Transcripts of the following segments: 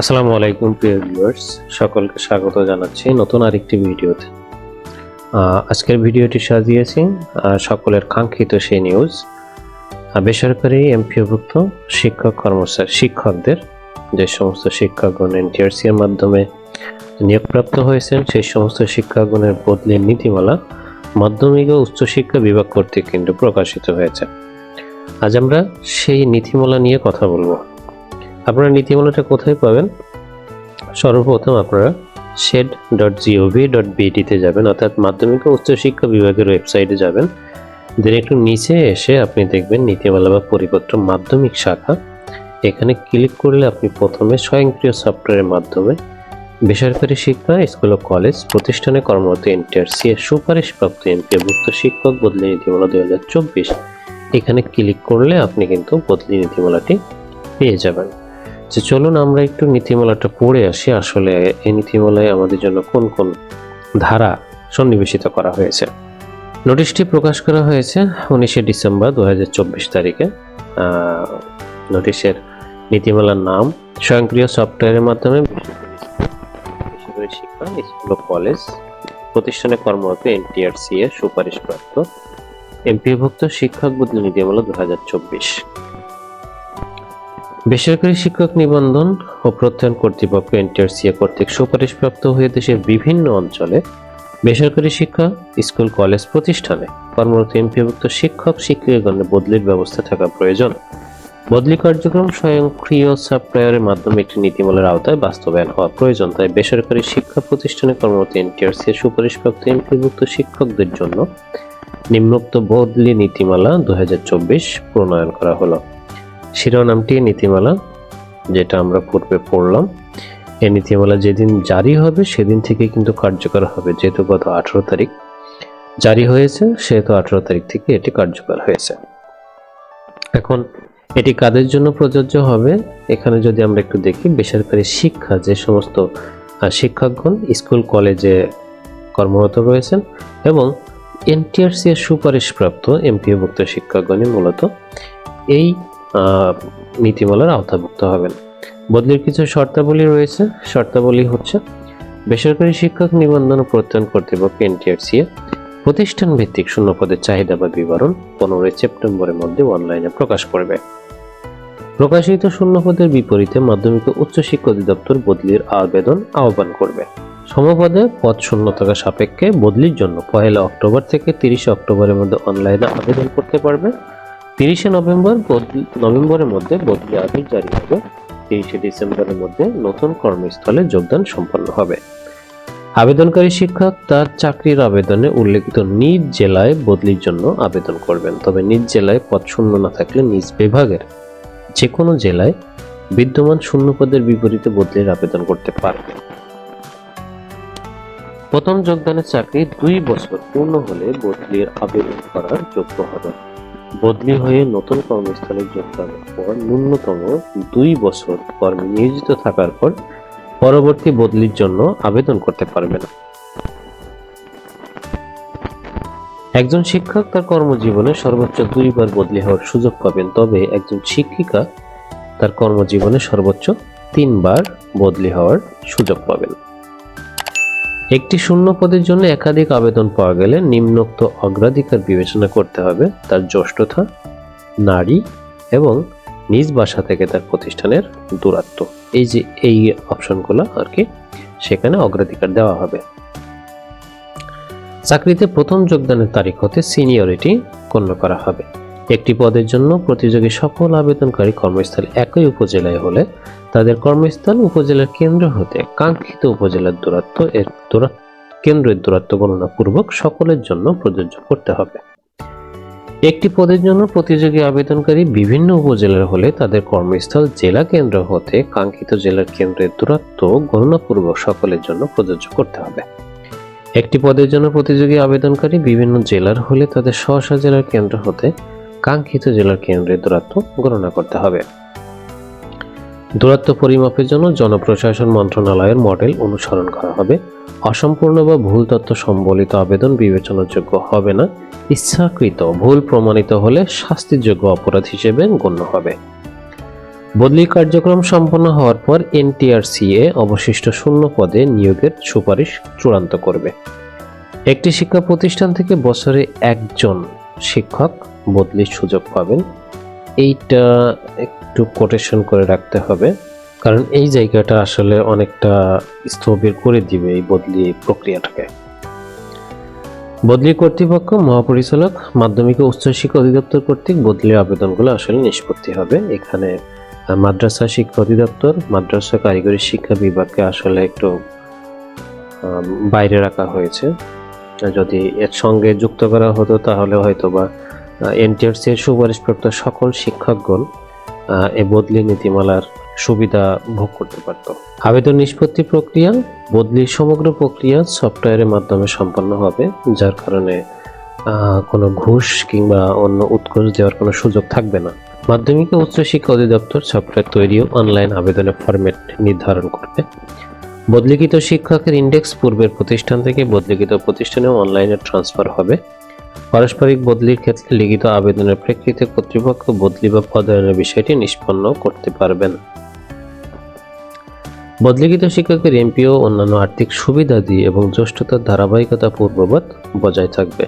আসসালামু আলাইকুম, প্রিয় ভিউয়ার্স। সকলকে স্বাগত জানাচ্ছি নতুন আরেকটি ভিডিওতে। আজকের ভিডিওটি সাজিয়েছি সকলের কাঙ্ক্ষিত সেই নিউজ বেসরকারি এমপিওভুক্ত শিক্ষক কর্মচারী শিক্ষকদের, যে সমস্ত শিক্ষকগণ এর মাধ্যমে নিয়োগপ্রাপ্ত হয়েছেন, সেই সমস্ত শিক্ষকগণের বদলির নীতিমালা মাধ্যমিক ও উচ্চশিক্ষা বিভাগ কর্তৃক কিন্তু প্রকাশিত হয়েছে। আজ আমরা সেই নীতিমালা নিয়ে কথা বলব। আপনারা নীতিমালাটা কোথায় পাবেন? সর্বপ্রথম আপনারা শেড ডট জিওভি ডট বিডিতে যাবেন, অর্থাৎ মাধ্যমিক ও উচ্চশিক্ষা বিভাগের ওয়েবসাইটে যাবেন। দেন একটু নিচে এসে আপনি দেখবেন নীতিমালা বা পরিপত্র মাধ্যমিক শাখা। এখানে ক্লিক করলে আপনি প্রথমে স্বয়ংক্রিয় সফটওয়্যারের মাধ্যমে বেসরকারি শিক্ষা স্কুল ও কলেজ প্রতিষ্ঠানে কর্মরত এনটিআরসি এর সুপারিশপ্রাপ্ত এমপিভুক্ত শিক্ষক বদলি নীতিমালা দুই হাজার চব্বিশ। এখানে ক্লিক করলে আপনি কিন্তু বদলি নীতিমালাটি পেয়ে যাবেন। যে চলুন আমরা একটু নীতিমালাটা পড়ে আসি, আসলে এই নীতিমালায় আমাদের জন্য কোন কোন ধারা সন্নিবেশিত করা হয়েছে। নোটিশটি প্রকাশ করা হয়েছে উনিশে ডিসেম্বর দুহাজার চব্বিশ তারিখে। নোটিশের নীতিমালার নাম স্বয়ংক্রিয় সফটওয়্যারের মাধ্যমে বেসরকারি শিক্ষা, স্কুল ও কলেজ প্রতিষ্ঠানে কর্মরত এনটিআরসি এর সুপারিশপ্রাপ্ত এমপিভুক্ত শিক্ষক বদলি নীতিমালা দু হাজার চব্বিশ। বেসরকারি শিক্ষক নিবন্ধন ও প্রত্যয়ন কর্তৃপক্ষ এনটিআরসিএ কর্তৃক সুপারিশপ্রাপ্ত হয়ে দেশের বিভিন্ন অঞ্চলে বেসরকারি শিক্ষা, স্কুল, কলেজ প্রতিষ্ঠানে কর্মরত এমপিভুক্ত শিক্ষক, শিক্ষিকাগণের বদলির ব্যবস্থা থাকা প্রয়োজন। বদলি কার্যক্রম স্বয়ংক্রিয় সফটওয়্যারের মাধ্যমে একটি নীতিমালার আওতায় বাস্তবায়ন হওয়া প্রয়োজন। তাই বেসরকারি শিক্ষা প্রতিষ্ঠানে কর্মরত এনটিআরসি সুপারিশপ্রাপ্ত এমপিভুক্ত শিক্ষকদের জন্য নিম্নোক্ত বদলি নীতিমালা দু হাজার চব্বিশ প্রণয়ন করা হলো। শিরোনামটি নীতিমালা, যেটা আমরা পূর্বে পড়লাম। এই নীতিমালা যেদিন জারি হবে, সেদিন থেকে কিন্তু কার্যকর হবে, যেহেতু গত আঠারো তারিখ। জারি হয়েছে, সেহেতু আঠারো তারিখ থেকে এটি কার্যকর হয়েছে। এখন এটি কাদের জন্য প্রযোজ্য হবে, এখানে যদি আমরা একটু দেখি, বেসরকারি শিক্ষা যে সমস্ত শিক্ষকগণ স্কুল, কলেজে কর্মরত রয়েছেন এবং এনটিআরসি এর সুপারিশপ্রাপ্ত এমপিওভুক্ত শিক্ষকগণই মূলত এই নীতিমালার আওতাভুক্ত হবেন। বদলির কিছু শর্তাবলী রয়েছে। শর্তাবলী হচ্ছে, বেসরকারি শিক্ষক নিবন্ধন প্রত্যয়ন কর্তৃপক্ষ এনটিআরসি প্রতিষ্ঠান ভিত্তিক শূন্য পদের চাহিদা বা বিবরণ পনেরোই সেপ্টেম্বরের মধ্যে অনলাইনে প্রকাশ করবে। প্রকাশিত শূন্য পদের বিপরীতে মাধ্যমিক উচ্চশিক্ষা অধিদপ্তর বদলির আবেদন আহ্বান করবে। সমপদে পদ শূন্য থাকা সাপেক্ষে বদলির জন্য পয়লা অক্টোবর থেকে তিরিশে অক্টোবরের মধ্যে অনলাইনে আবেদন করতে পারবে। তিরিশে নভেম্বর নভেম্বরের মধ্যে বদলি আদেশ জারি হবে। তিরিশে ডিসেম্বরের মধ্যে নতুন কর্মস্থলে যোগদান সম্পন্ন হবে। আবেদনকারী শিক্ষক তার চাকরির আবেদনে উল্লেখিত নিজ জেলায় বদলির জন্য আবেদন করবেন। তবে নিজ জেলায় পদ শূন্য না থাকলে নিজ বিভাগের যে কোনো জেলায় বিদ্যমান শূন্য পদের বিপরীতে বদলির আবেদন করতে পারবে। প্রথম যোগদানের চাকরি দুই বছর পূর্ণ হলে বদলির আবেদন করার যোগ্য হবে। বদলি হয়ে নতুন কর্মস্থলে যোগদানের পর ন্যূনতম দুই বছর কর্মে নিয়োজিত থাকার পর পরবর্তী বদলির জন্য আবেদন করতে পারবে না একজন শিক্ষক তার কর্মজীবনে সর্বোচ্চ দুইবার বদলি হওয়ার সুযোগ পাবেন, তবে একজন শিক্ষিকা তার কর্মজীবনে সর্বোচ্চ তিনবার বদলি হওয়ার সুযোগ পাবেন। একটি শূন্য পদের জন্য একাধিক আবেদন পাওয়া গেলে নিম্নোক্ত অগ্রাধিকার বিবেচনা করতে হবে তার জ্যেষ্ঠতা, নারী এবং নিজ বাসা থেকে তার প্রতিষ্ঠানের দূরত্ব। এই যে এই অপশনগুলো আর কি, সেখানে অগ্রাধিকার দেওয়া হবে। চাকরিতে প্রথম যোগদানের তারিখ হতে সিনিয়রিটি গণ্য করা হবে। একটি পদের জন্য প্রতিযোগী সকল আবেদনকারী কর্মস্থল একই উপজেলায় হলে তাদের কর্মস্থল উপজেলার কেন্দ্র হতে কাঙ্ক্ষিত উপজেলার দূরত্ব এর দূরত্ব কেন্দ্রের দূরত্ব গণনা পূর্বক সকলের জন্য প্রযোজ্য করতে হবে। একটি পদের জন্য প্রতিযোগী আবেদনকারী বিভিন্ন উপজেলার হলে তাদের কর্মস্থল জেলা কেন্দ্র হতে কাঙ্ক্ষিত জেলার কেন্দ্রের দূরত্ব গণনাপূর্বক সকলের জন্য প্রযোজ্য করতে হবে। একটি পদের জন্য প্রতিযোগী আবেদনকারী বিভিন্ন জেলার হলে তাদের স্ব জেলার কেন্দ্র হতে কাঙ্ক্ষিত জেলার কেন্দ্রের দূরত্ব গণনা করতে হবে। দূরত্ব পরিমাপের জন্য জনপ্রশাসন মন্ত্রণালয়ের মডেল অনুসরণ করা হবে। অসম্পূর্ণ বা ভুল তথ্য সম্বলিত আবেদন বিবেচনাযোগ্য হবে না। ইচ্ছাকৃত ভুল প্রমাণিত হলে শাস্তিযোগ্য অপরাধ হিসেবে গণ্য হবে। বদলি কার্যক্রম সম্পন্ন হওয়ার পর এনটিআরসিএ অবশিষ্ট শূন্য পদে নিয়োগের সুপারিশ চূড়ান্ত করবে। একটি শিক্ষা প্রতিষ্ঠান থেকে বছরে একজন শিক্ষক বদলির সুযোগ পাবেন। এইটা একটু কোটেশন করে রাখতে হবে। কারণ এই জায়গাটা আসলে অনেকটা স্থবির করে দিবে এই বদলি প্রক্রিয়াটাকে। বদলি কর্তৃপক্ষ, মহাপরিচালক, মাধ্যমিক ও উচ্চশিক্ষা অধিদপ্তর কর্তৃক বদলির আবেদনগুলো আসলে নিষ্পত্তি হবে। এখানে মাদ্রাসা শিক্ষা অধিদপ্তর, মাদ্রাসা কারিগরি শিক্ষা বিভাগকে আসলে একটু বাইরে রাখা হয়েছে। যদি এর সঙ্গে যুক্ত করা হতো, তাহলে হয়তো বা এনটিআরসি এর সুপারিশপ্রাপ্ত সকল শিক্ষকগণ এই বদলি নীতিমালার সুবিধা ভোগ করতে পারত। আবেদন নিষ্পত্তি প্রক্রিয়া বদলির সমগ্র প্রক্রিয়া সফটওয়্যারের মাধ্যমে সম্পন্ন হবে, যার কারণে কোনো ঘুষ কিংবা অন্য উৎকোষ দেওয়ার কোনো সুযোগ থাকবে না। মাধ্যমিক ও উচ্চশিক্ষা অধিদপ্তর সফটওয়্যার তৈরি অনলাইন আবেদনের ফরম্যাট নির্ধারণ করবে। বদলিকৃত শিক্ষকের ইন্ডেক্স পূর্বের প্রতিষ্ঠান থেকে বদলিকৃত প্রতিষ্ঠানে অনলাইনে ট্রান্সফার হবে। পারস্পরিক বদলির ক্ষেত্রে লিখিত আবেদনের প্রেক্ষিতে কর্তৃপক্ষ বদলি বা পদায়নের বিষয়টি নিষ্পন্ন করতে পারবেন। বদলিকৃত শিক্ষকের এমপিও অন্যান্য আর্থিক সুবিধা দিয়ে এবং জ্যেষ্ঠতার ধারাবাহিকতা পূর্ববৎ বজায় থাকবে।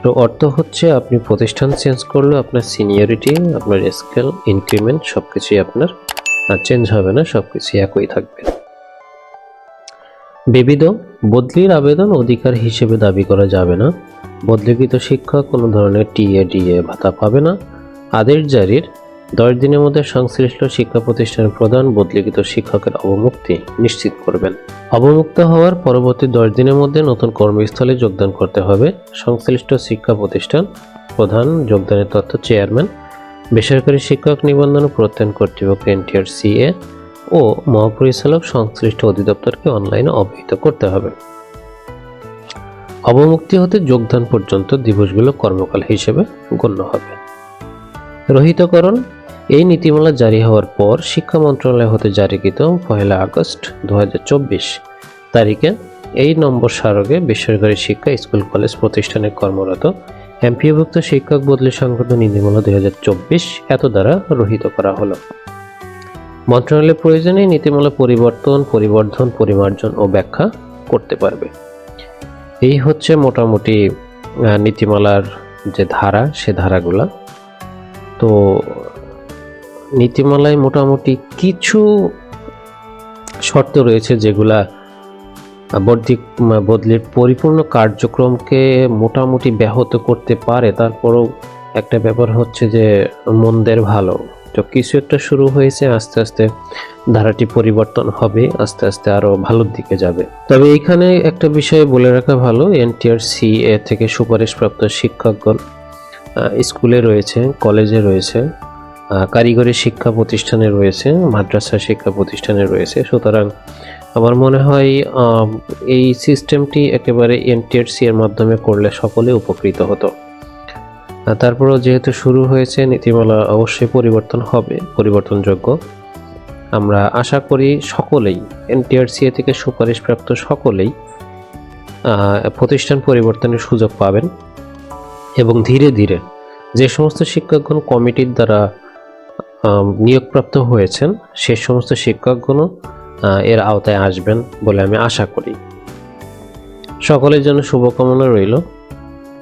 এর অর্থ হচ্ছে আপনি প্রতিষ্ঠান চেঞ্জ করলে আপনার সিনিয়রিটি আপনার স্কেল ইনক্রিমেন্ট সবকিছুই আপনার চেঞ্জ হবে না সব কিছুই একই থাকবে। বিবিধ বদলির আবেদন অধিকার হিসেবে দাবি করা যাবে না। বদলিকৃত শিক্ষক কোনো ধরনের টিএ, ডিএ ভাতা পাবে না। আদেশ জারির দশ দিনের মধ্যে সংশ্লিষ্ট শিক্ষা প্রতিষ্ঠানের প্রধান বদলিকৃত শিক্ষকের অবমুক্তি নিশ্চিত করবেন। অবমুক্ত হওয়ার পরবর্তী দশ দিনের মধ্যে নতুন কর্মস্থলে যোগদান করতে হবে। সংশ্লিষ্ট শিক্ষা প্রতিষ্ঠান প্রধান যোগদানের তথ্য চেয়ারম্যান, বেসরকারি শিক্ষক নিবন্ধন প্রত্যয়ন কর্তৃপক্ষ এনটিআর সিএ ও মহাপরিচালক সংশ্লিষ্ট অধিদপ্তরকে অনলাইনে অবহিত করতে হবে। অবমুক্তি হতে যোগদান পর্যন্ত দিবসগুলো কর্মকাল হিসেবে গণ্য হবে। রহিতকরণ, এই নীতিমালা জারি হওয়ার পর শিক্ষা মন্ত্রণালয় হতে জারিকৃত পহেলা আগস্ট দু হাজার চব্বিশ তারিখে এই নম্বর স্মারকে বেসরকারি শিক্ষা স্কুল কলেজ প্রতিষ্ঠানে কর্মরত এমপিওভুক্ত শিক্ষক বদলি সংক্রান্ত নীতিমালা দুই হাজার চব্বিশ এত দ্বারা রহিত করা হলো। মন্ত্রণালয়ের প্রয়োজনে নীতিমালা পরিবর্তন, পরিবর্ধন, পরিমার্জন ও ব্যাখ্যা করতে পারবে। এই হচ্ছে মোটামুটি নীতিমালার যে ধারা, সে ধারাগুলা। তো নীতিমালায় মোটামুটি কিছু শর্ত রয়েছে যেগুলা বদলি বদলির পরিপূর্ণ কার্যক্রমকে মোটামুটি ব্যাহত করতে পারে। তারপরেও একটা ব্যাপার হচ্ছে যে মন্দের ভালো। তো কিছু একটা শুরু হয়েছে, আস্তে আস্তে ধারাটি পরিবর্তন হবে, আস্তে আস্তে আরও ভালোর দিকে যাবে। তবে এখানে একটা বিষয় বলে রাখা ভালো, এনটিআর সি এ থেকে সুপারিশপ্রাপ্ত শিক্ষকগণ স্কুলে রয়েছে, কলেজে রয়েছে কারিগরি শিক্ষা প্রতিষ্ঠানে রয়েছে, মাদ্রাসা শিক্ষা প্রতিষ্ঠানে রয়েছে। সুতরাং আমার মনে হয় এই সিস্টেমটি একেবারে এনটিআরসি এর মাধ্যমে করলে সকলে উপকৃত হতো। তারপরেও যেহেতু শুরু হয়েছে, নীতিমালা অবশ্যই পরিবর্তন হবে, পরিবর্তনযোগ্য। আমরা আশা করি সকলেই এনটিআরসিএ থেকে সুপারিশপ্রাপ্ত সকলেই প্রতিষ্ঠান পরিবর্তনের সুযোগ পাবেন এবং ধীরে ধীরে যে সমস্ত শিক্ষকগণ কমিটির দ্বারা নিয়োগপ্রাপ্ত হয়েছেন, সে সমস্ত শিক্ষকগণও এর আওতায় আসবেন বলে আমি আশা করি। সকলের জন্য শুভকামনা রইল।